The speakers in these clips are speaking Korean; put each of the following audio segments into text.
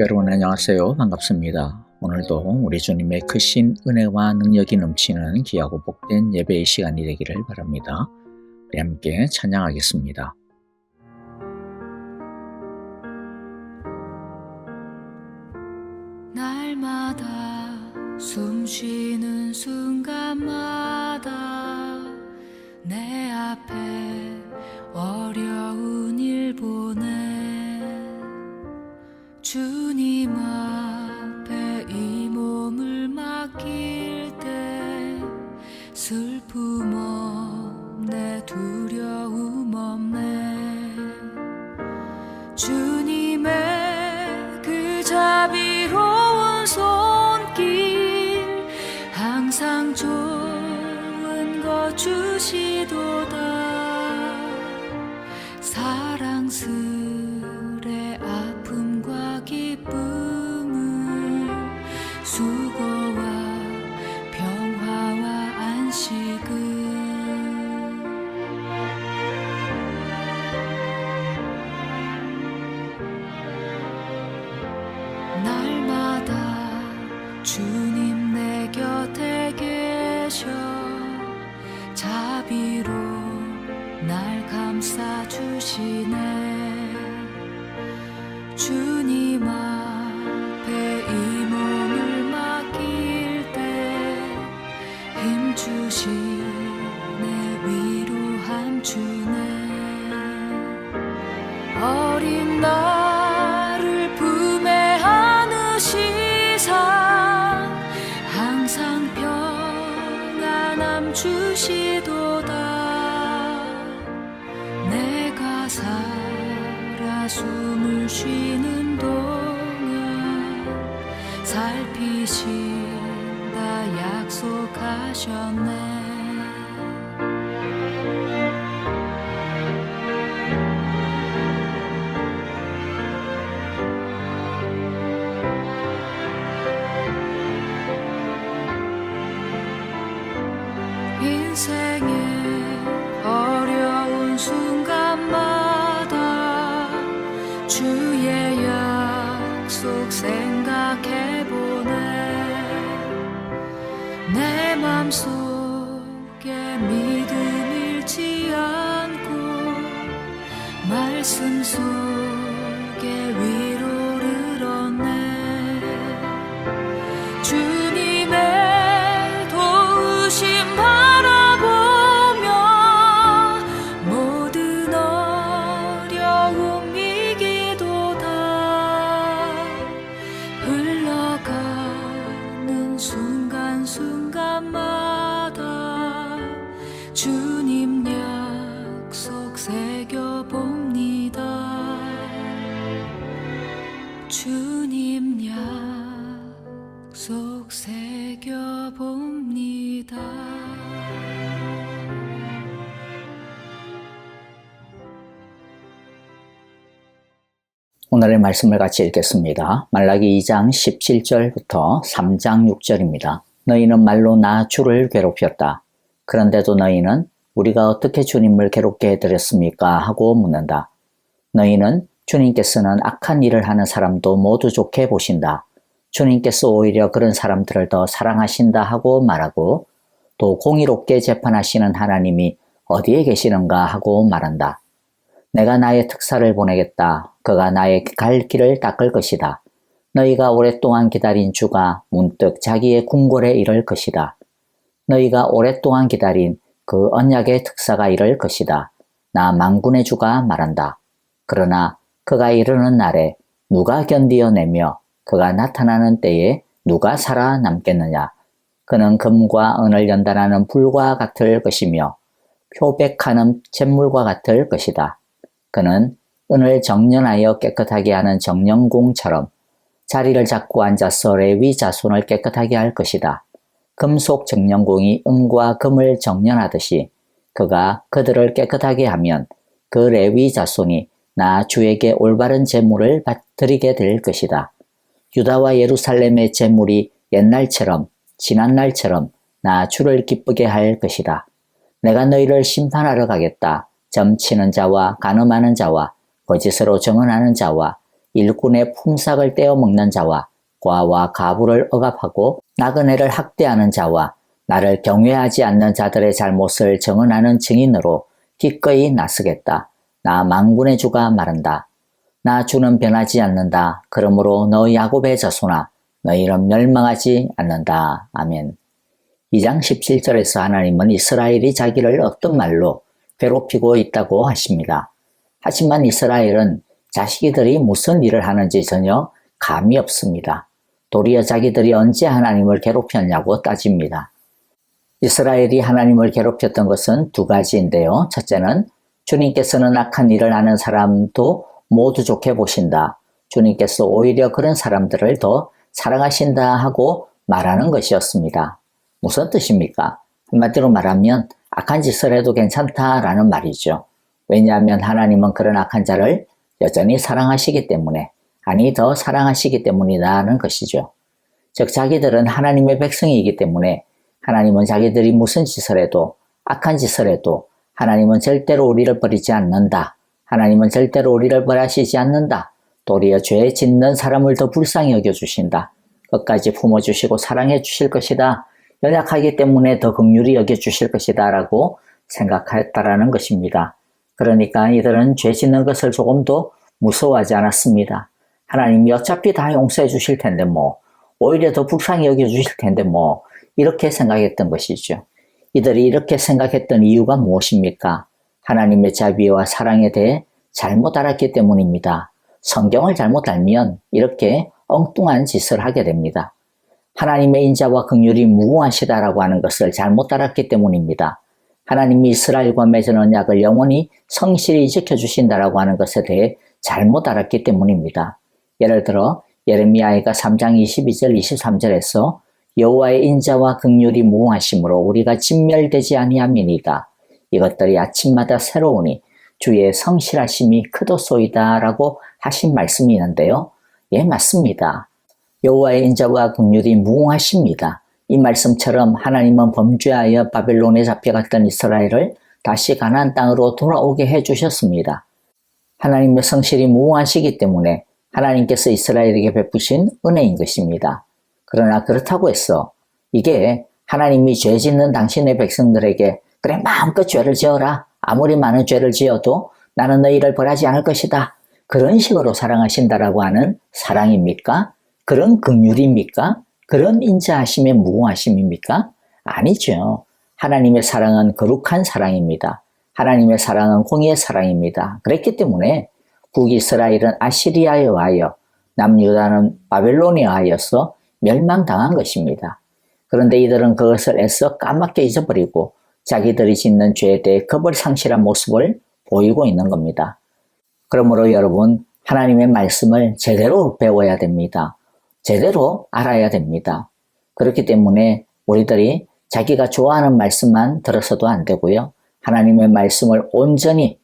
여러분 안녕하세요. 반갑습니다. 오늘도 우리 주님의 크신 은혜와 능력이 넘치는 귀하고 복된 예배의 시간이 되기를 바랍니다. 우리 함께 찬양하겠습니다. 날마다 숨 쉬는 순간마다 내 앞에 주님 앞에 이 몸을 맡길 때 슬픔 없 주 숨을 쉬는 동안 살피신다 약속하셨네 말씀 속에 위 오늘의 말씀을 같이 읽겠습니다. 말라기 2장 17절부터 3장 6절입니다. 너희는 말로 나 주를 괴롭혔다. 그런데도 너희는 우리가 어떻게 주님을 괴롭게 해드렸습니까? 하고 묻는다. 너희는 주님께서는 악한 일을 하는 사람도 모두 좋게 보신다. 주님께서 오히려 그런 사람들을 더 사랑하신다 하고 말하고 또 공의롭게 재판하시는 하나님이 어디에 계시는가 하고 말한다. 내가 나의 특사를 보내겠다. 그가 나의 갈 길을 닦을 것이다. 너희가 오랫동안 기다린 주가 문득 자기의 궁궐에 이를 것이다. 너희가 오랫동안 기다린 그 언약의 특사가 이를 것이다. 나 망군의 주가 말한다. 그러나 그가 이르는 날에 누가 견디어내며 그가 나타나는 때에 누가 살아남겠느냐. 그는 금과 은을 연단하는 불과 같을 것이며 표백하는 잿물과 같을 것이다. 그는 은을 정련하여 깨끗하게 하는 정령공처럼 자리를 잡고 앉아서 레위 자손을 깨끗하게 할 것이다. 금속 정령공이 은과 금을 정련하듯이 그가 그들을 깨끗하게 하면 그 레위 자손이 나 주에게 올바른 제물을 드리게 될 것이다. 유다와 예루살렘의 제물이 옛날처럼 지난날처럼 나 주를 기쁘게 할 것이다. 내가 너희를 심판하러 가겠다. 점치는 자와 간음하는 자와 거짓으로 정언하는 자와 일꾼의 품삯을 떼어 먹는 자와 과와 가부를 억압하고 나그네를 학대하는 자와 나를 경외하지 않는 자들의 잘못을 정언하는 증인으로 기꺼이 나서겠다. 나 망군의 주가 말한다. 나 주는 변하지 않는다. 그러므로 너 야곱의 자손아 너희는 멸망하지 않는다. 아멘. 2장 17절에서 하나님은 이스라엘이 자기를 어떤 말로 괴롭히고 있다고 하십니다. 하지만 이스라엘은 자식이들이 무슨 일을 하는지 전혀 감이 없습니다. 도리어 자기들이 언제 하나님을 괴롭혔냐고 따집니다. 이스라엘이 하나님을 괴롭혔던 것은 두 가지인데요. 첫째는 주님께서는 악한 일을 하는 사람도 모두 좋게 보신다. 주님께서 오히려 그런 사람들을 더 사랑하신다 하고 말하는 것이었습니다. 무슨 뜻입니까? 한마디로 말하면 악한 짓을 해도 괜찮다라는 말이죠. 왜냐하면 하나님은 그런 악한 자를 여전히 사랑하시기 때문에, 아니 더 사랑하시기 때문이라는 것이죠. 즉 자기들은 하나님의 백성이기 때문에 하나님은 자기들이 무슨 짓을 해도 악한 짓을 해도 하나님은 절대로 우리를 버리지 않는다. 하나님은 절대로 우리를 버리시지 않는다. 도리어 죄 짓는 사람을 더 불쌍히 여겨주신다. 끝까지 품어주시고 사랑해 주실 것이다. 연약하기 때문에 더 극률이 여겨주실 것이다. 라고 생각했다라는 것입니다. 그러니까 이들은 죄 짓는 것을 조금도 무서워하지 않았습니다. 하나님이 어차피 다 용서해 주실 텐데 뭐, 오히려 더 불쌍히 여겨 주실 텐데 뭐, 이렇게 생각했던 것이죠. 이들이 이렇게 생각했던 이유가 무엇입니까? 하나님의 자비와 사랑에 대해 잘못 알았기 때문입니다. 성경을 잘못 알면 이렇게 엉뚱한 짓을 하게 됩니다. 하나님의 인자와 긍휼이 무궁하시다라고 하는 것을 잘못 알았기 때문입니다. 하나님이 이스라엘과 맺은 언약을 영원히 성실히 지켜주신다라고 하는 것에 대해 잘못 알았기 때문입니다. 예를 들어 예레미야가 3장 22절 23절에서 여호와의 인자와 긍휼이 무궁하심으로 우리가 진멸되지 아니함이니이다. 이것들이 아침마다 새로우니 주의 성실하심이 크도소이다라고 하신 말씀이 있는데요. 예, 맞습니다. 여호와의 인자와 긍휼이 무궁하십니다. 이 말씀처럼 하나님은 범죄하여 바벨론에 잡혀갔던 이스라엘을 다시 가나안 땅으로 돌아오게 해 주셨습니다. 하나님의 성실이 무궁하시기 때문에 하나님께서 이스라엘에게 베푸신 은혜인 것입니다. 그러나 그렇다고 해서 이게 하나님이 죄 짓는 당신의 백성들에게 그래 마음껏 죄를 지어라 아무리 많은 죄를 지어도 나는 너희를 벌하지 않을 것이다 그런 식으로 사랑하신다라고 하는 사랑입니까? 그런 긍휼입니까? 그런 인자하심의 무궁하심입니까? 아니죠. 하나님의 사랑은 거룩한 사랑입니다. 하나님의 사랑은 공의의 사랑입니다. 그랬기 때문에 북이스라엘은 아시리아에 와여 남유다는 바벨론에 의하여서 멸망당한 것입니다. 그런데 이들은 그것을 애써 까맣게 잊어버리고 자기들이 짓는 죄에 대해 겁을 상실한 모습을 보이고 있는 겁니다. 그러므로 여러분, 하나님의 말씀을 제대로 배워야 됩니다. 제대로 알아야 됩니다. 그렇기 때문에 우리들이 자기가 좋아하는 말씀만 들어서도 안 되고요. 하나님의 말씀을 온전히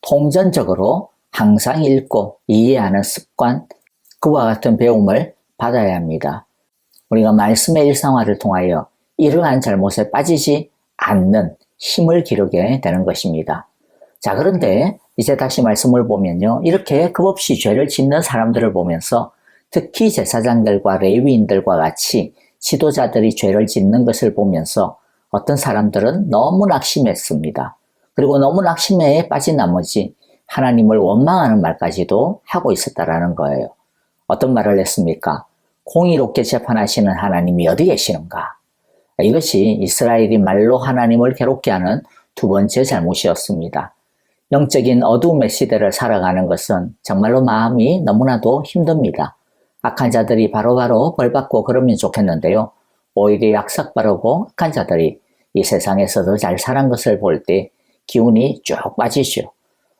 통전적으로 항상 읽고 이해하는 습관, 그와 같은 배움을 받아야 합니다. 우리가 말씀의 일상화를 통하여 이러한 잘못에 빠지지 않는 힘을 기르게 되는 것입니다. 자, 그런데 이제 다시 말씀을 보면요. 이렇게 겁없이 죄를 짓는 사람들을 보면서 특히 제사장들과 레위인들과 같이 지도자들이 죄를 짓는 것을 보면서 어떤 사람들은 너무 낙심했습니다. 그리고 너무 낙심에 빠진 나머지 하나님을 원망하는 말까지도 하고 있었다라는 거예요. 어떤 말을 했습니까? 공의롭게 재판하시는 하나님이 어디 계시는가? 이것이 이스라엘이 말로 하나님을 괴롭게 하는 두 번째 잘못이었습니다. 영적인 어두움의 시대를 살아가는 것은 정말로 마음이 너무나도 힘듭니다. 악한 자들이 바로바로 벌받고 그러면 좋겠는데요. 오히려 약삭 바르고 악한 자들이 이 세상에서 더잘 사는 것을 볼 때 기운이 쭉 빠지죠.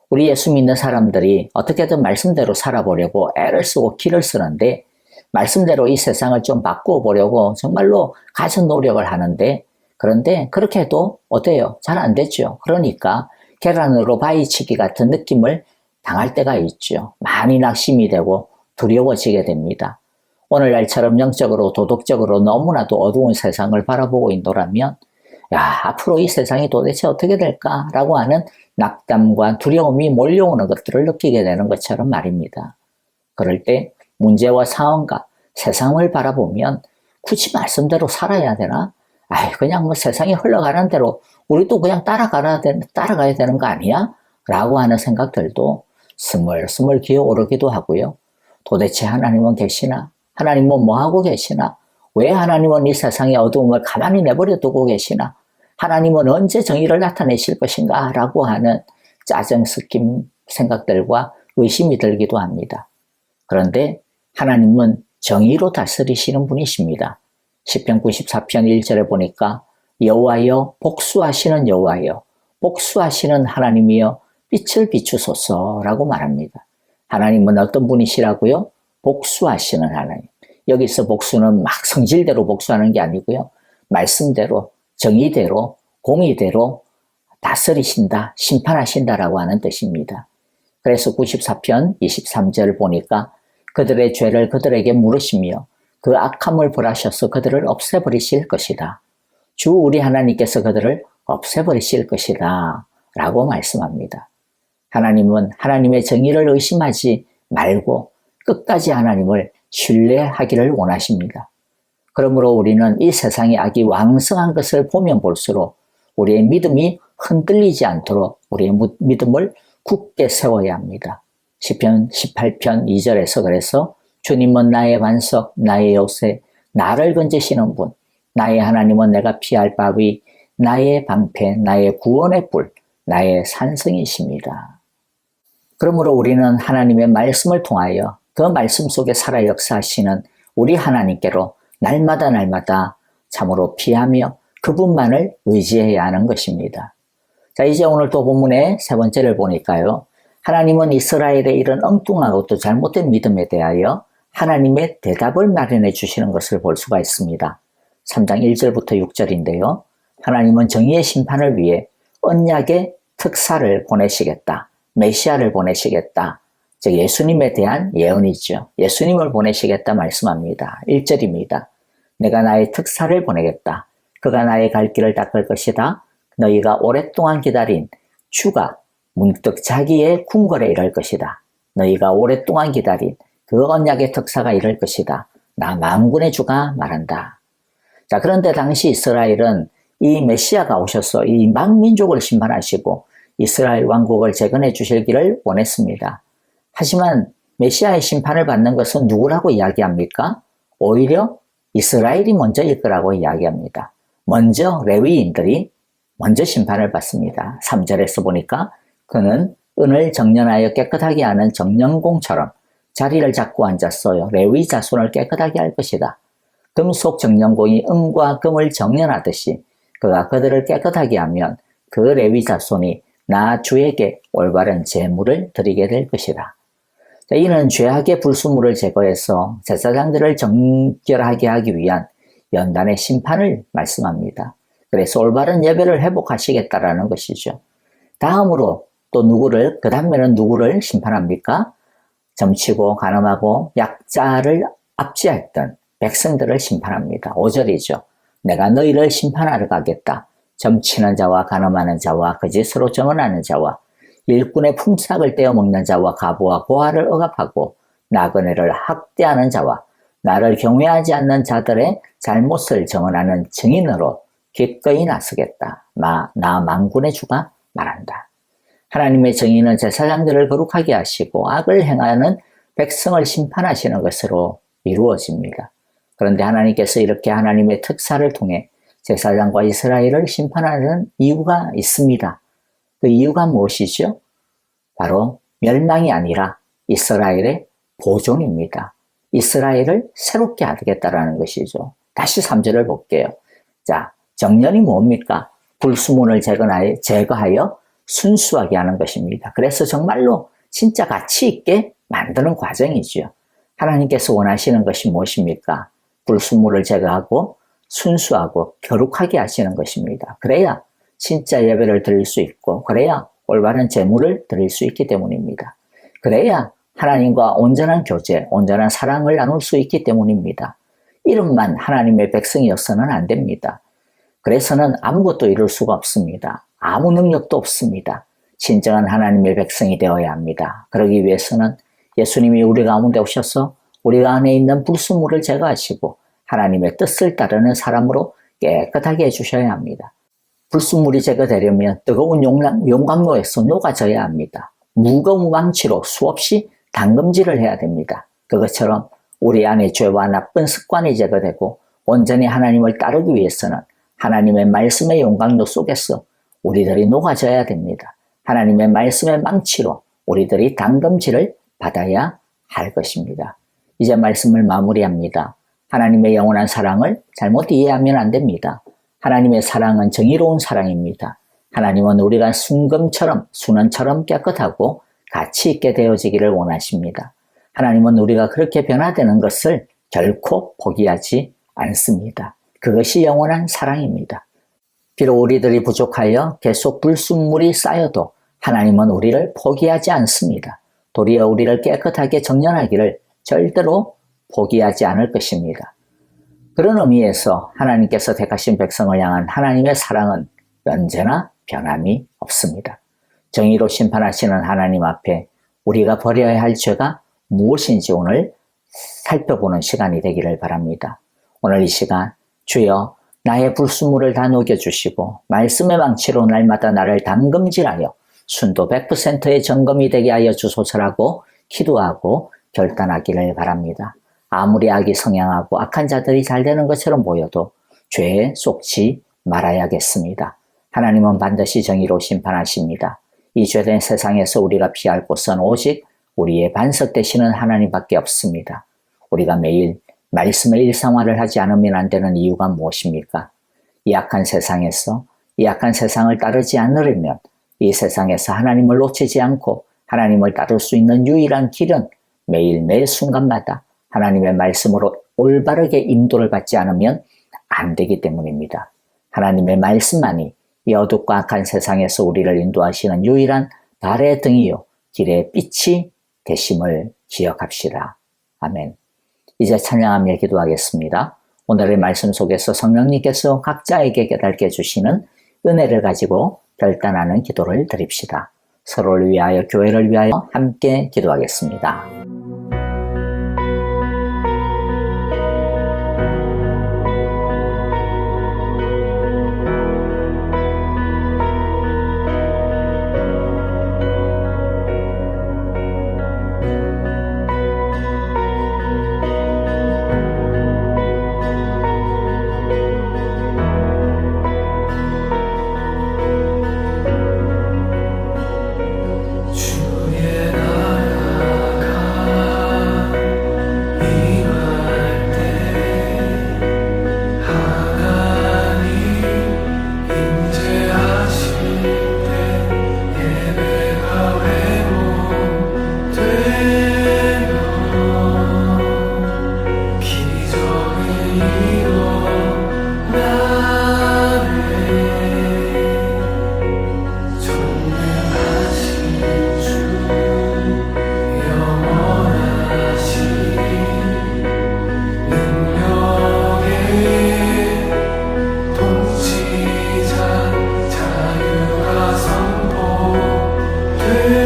우리 예수 믿는 사람들이 어떻게든 말씀대로 살아보려고 애를 쓰고 기를 쓰는데 말씀대로 이 세상을 좀 바꾸어 보려고 정말로 가진 노력을 하는데 그런데 그렇게 해도 어때요? 잘 안 되죠. 그러니까 계란으로 바위치기 같은 느낌을 당할 때가 있죠. 많이 낙심이 되고 두려워지게 됩니다. 오늘날처럼 영적으로 도덕적으로 너무나도 어두운 세상을 바라보고 있노라면 야 앞으로 이 세상이 도대체 어떻게 될까라고 하는 낙담과 두려움이 몰려오는 것들을 느끼게 되는 것처럼 말입니다. 그럴 때 문제와 상황과 세상을 바라보면 굳이 말씀대로 살아야 되나? 아이, 그냥 뭐 세상이 흘러가는 대로 우리도 그냥 따라가야, 되, 따라가야 되는 거 아니야? 라고 하는 생각들도 스물스물 기어 오르기도 하고요. 도대체 하나님은 계시나? 하나님은 뭐 하고 계시나? 왜 하나님은 이 세상의 어두움을 가만히 내버려 두고 계시나? 하나님은 언제 정의를 나타내실 것인가? 라고 하는 짜증 섞인 생각들과 의심이 들기도 합니다. 그런데 하나님은 정의로 다스리시는 분이십니다. 10편 94편 1절에 보니까 여호와여 복수하시는 여호와여 복수하시는 하나님이여 빛을 비추소서라고 말합니다. 하나님은 어떤 분이시라고요? 복수하시는 하나님. 여기서 복수는 막 성질대로 복수하는 게 아니고요. 말씀대로 정의대로 공의대로 다스리신다, 심판하신다라고 하는 뜻입니다. 그래서 94편 23절 보니까 그들의 죄를 그들에게 물으시며 그 악함을 벌하셔서 그들을 없애버리실 것이다. 주 우리 하나님께서 그들을 없애버리실 것이다. 라고 말씀합니다. 하나님은 하나님의 정의를 의심하지 말고 끝까지 하나님을 신뢰하기를 원하십니다. 그러므로 우리는 이 세상의 악이 왕성한 것을 보면 볼수록 우리의 믿음이 흔들리지 않도록 우리의 믿음을 굳게 세워야 합니다. 10편 18편 2절에서 그래서 주님은 나의 반석, 나의 요새, 나를 건지시는 분, 나의 하나님은 내가 피할 바위, 나의 방패, 나의 구원의 뿔, 나의 산성이십니다. 그러므로 우리는 하나님의 말씀을 통하여 그 말씀 속에 살아 역사하시는 우리 하나님께로 날마다 날마다 참으로 피하며 그분만을 의지해야 하는 것입니다. 자, 이제 오늘 또 본문의 세 번째를 보니까요. 하나님은 이스라엘의 이런 엉뚱하고 또 잘못된 믿음에 대하여 하나님의 대답을 마련해 주시는 것을 볼 수가 있습니다. 3장 1절부터 6절인데요. 하나님은 정의의 심판을 위해 언약의 특사를 보내시겠다. 메시아를 보내시겠다. 즉 예수님에 대한 예언이죠. 예수님을 보내시겠다 말씀합니다. 1절입니다. 내가 나의 특사를 보내겠다. 그가 나의 갈 길을 닦을 것이다. 너희가 오랫동안 기다린 주가 문득 자기의 궁궐에 이를 것이다. 너희가 오랫동안 기다린 그 언약의 특사가 이럴 것이다. 나 망군의 주가 말한다. 자, 그런데 당시 이스라엘은 이 메시아가 오셔서 이 망민족을 심판하시고 이스라엘 왕국을 재건해 주실 길을 원했습니다. 하지만 메시아의 심판을 받는 것은 누구라고 이야기합니까? 오히려 이스라엘이 먼저일 거라고 이야기합니다. 먼저 레위인들이 먼저 심판을 받습니다. 3절에서 보니까 그는 은을 정련하여 깨끗하게 하는 정령공처럼 자리를 잡고 앉았어요. 레위 자손을 깨끗하게 할 것이다. 금속 정령공이 은과 금을 정련하듯이 그가 그들을 깨끗하게 하면 그 레위 자손이 나 주에게 올바른 재물을 드리게 될 것이다. 자, 이는 죄악의 불순물을 제거해서 제사장들을 정결하게 하기 위한 연단의 심판을 말씀합니다. 그래서 올바른 예배를 회복하시겠다라는 것이죠. 다음으로 또 누구를, 그 다음에는 누구를 심판합니까? 점치고 가늠하고 약자를 압제했던 백성들을 심판합니다. 5절이죠. 내가 너희를 심판하러 가겠다. 점치는 자와 가늠하는 자와 거짓으로 정언하는 자와 일꾼의 품삯을 떼어 먹는 자와 가부와 고아를 억압하고 나그네를 학대하는 자와 나를 경외하지 않는 자들의 잘못을 정언하는 증인으로 기꺼이 나서겠다. 나, 나 망군의 주가 말한다. 하나님의 정의는 제사장들을 거룩하게 하시고 악을 행하는 백성을 심판하시는 것으로 이루어집니다. 그런데 하나님께서 이렇게 하나님의 특사를 통해 제사장과 이스라엘을 심판하는 이유가 있습니다. 그 이유가 무엇이죠? 바로 멸망이 아니라 이스라엘의 보존입니다. 이스라엘을 새롭게 하겠다라는 것이죠. 다시 3절을 볼게요. 자, 정년이 뭡니까? 불수문을 제거하여, 제거하여 순수하게 하는 것입니다. 그래서 정말로 진짜 가치 있게 만드는 과정이죠. 하나님께서 원하시는 것이 무엇입니까? 불순물을 제거하고 순수하고 거룩하게 하시는 것입니다. 그래야 진짜 예배를 드릴 수 있고, 그래야 올바른 재물을 드릴 수 있기 때문입니다. 그래야 하나님과 온전한 교제, 온전한 사랑을 나눌 수 있기 때문입니다. 이름만 하나님의 백성이어서는 안 됩니다. 그래서는 아무것도 이룰 수가 없습니다. 아무 능력도 없습니다. 진정한 하나님의 백성이 되어야 합니다. 그러기 위해서는 예수님이 우리 가운데 오셔서 우리 안에 있는 불순물을 제거하시고 하나님의 뜻을 따르는 사람으로 깨끗하게 해주셔야 합니다. 불순물이 제거되려면 뜨거운 용광, 용광로에서 녹아져야 합니다. 무거운 왕치로 수없이 담금질을 해야 됩니다. 그것처럼 우리 안에 죄와 나쁜 습관이 제거되고 온전히 하나님을 따르기 위해서는 하나님의 말씀의 용광로 속에서 우리들이 녹아져야 됩니다. 하나님의 말씀의 망치로 우리들이 담금질을 받아야 할 것입니다. 이제 말씀을 마무리합니다. 하나님의 영원한 사랑을 잘못 이해하면 안 됩니다. 하나님의 사랑은 정의로운 사랑입니다. 하나님은 우리가 순금처럼 순원처럼 깨끗하고 가치 있게 되어지기를 원하십니다. 하나님은 우리가 그렇게 변화되는 것을 결코 포기하지 않습니다. 그것이 영원한 사랑입니다. 비록 우리들이 부족하여 계속 불순물이 쌓여도 하나님은 우리를 포기하지 않습니다. 도리어 우리를 깨끗하게 정연하기를 절대로 포기하지 않을 것입니다. 그런 의미에서 하나님께서 택하신 백성을 향한 하나님의 사랑은 언제나 변함이 없습니다. 정의로 심판하시는 하나님 앞에 우리가 버려야 할 죄가 무엇인지 오늘 살펴보는 시간이 되기를 바랍니다. 오늘 이 시간 주여 나의 불순물을 다 녹여주시고 말씀의 망치로 날마다 나를 담금질하여 순도 100%의 점검이 되게 하여 주소서라고 기도하고 결단하기를 바랍니다. 아무리 악이 성향하고 악한 자들이 잘 되는 것처럼 보여도 죄에 속지 말아야겠습니다. 하나님은 반드시 정의로 심판하십니다. 이 죄된 세상에서 우리가 피할 곳은 오직 우리의 반석 되시는 하나님밖에 없습니다. 우리가 매일 말씀의 일상화를 하지 않으면 안 되는 이유가 무엇입니까? 이 악한 세상에서 이 악한 세상을 따르지 않으려면 이 세상에서 하나님을 놓치지 않고 하나님을 따를 수 있는 유일한 길은 매일매일 순간마다 하나님의 말씀으로 올바르게 인도를 받지 않으면 안 되기 때문입니다. 하나님의 말씀만이 이 어둡고 악한 세상에서 우리를 인도하시는 유일한 발의 등이요 길의 빛이 되심을 기억합시다. 아멘. 이제 찬양하며 기도하겠습니다. 오늘의 말씀 속에서 성령님께서 각자에게 깨닫게 해주시는 은혜를 가지고 결단하는 기도를 드립시다. 서로를 위하여 교회를 위하여 함께 기도하겠습니다. Yeah.